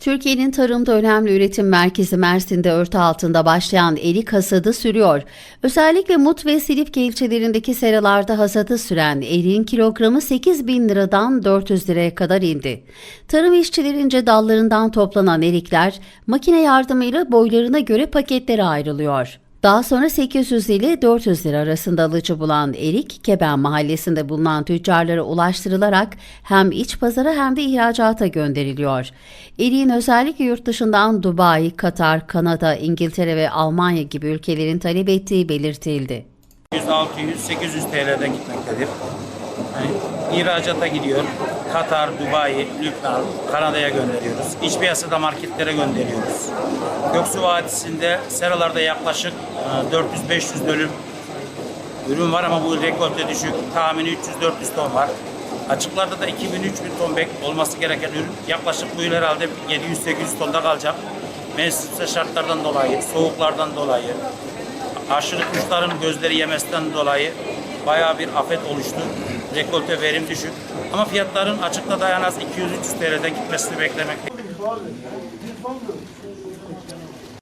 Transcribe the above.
Türkiye'nin tarımda önemli üretim merkezi Mersin'de örtü altında başlayan erik hasadı sürüyor. Özellikle Mut ve Silifke ilçelerindeki seralarda hasadı süren eriğin kilogramı 8 bin liradan 400 liraya kadar indi. Tarım işçilerince dallarından toplanan erikler makine yardımıyla boylarına göre paketlere ayrılıyor. Daha sonra 800 ile 400 lira arasında alıcı bulan erik, Keben mahallesinde bulunan tüccarlara ulaştırılarak hem iç pazara hem de ihracata gönderiliyor. Eriğin özellikle yurt dışından Dubai, Katar, Kanada, İngiltere ve Almanya gibi ülkelerin talep ettiği belirtildi. 100, 600, 800 TL'den gitmektedir. Yani ihracata gidiyor. Katar, Dubai, Lübnan, Kanada'ya gönderiyoruz. İç piyasada marketlere gönderiyoruz. Göksu Vadisi'nde seralarda yaklaşık e, 400-500 dönüm ürün var ama bu rekolte düşük. Tahmini 300-400 ton var. Açıklarda da 2000-3000 ton bek olması gereken ürün yaklaşık bu yıl herhalde 700-800 tonda kalacak. Mevsimsel şartlardan dolayı, soğuklardan dolayı, aşırı kuşların gözleri yemesinden dolayı bayağı bir afet oluştu. Rekolte verim düşük. Ama fiyatların açıkta dayan az 200-300 TL'den gitmesini beklemek.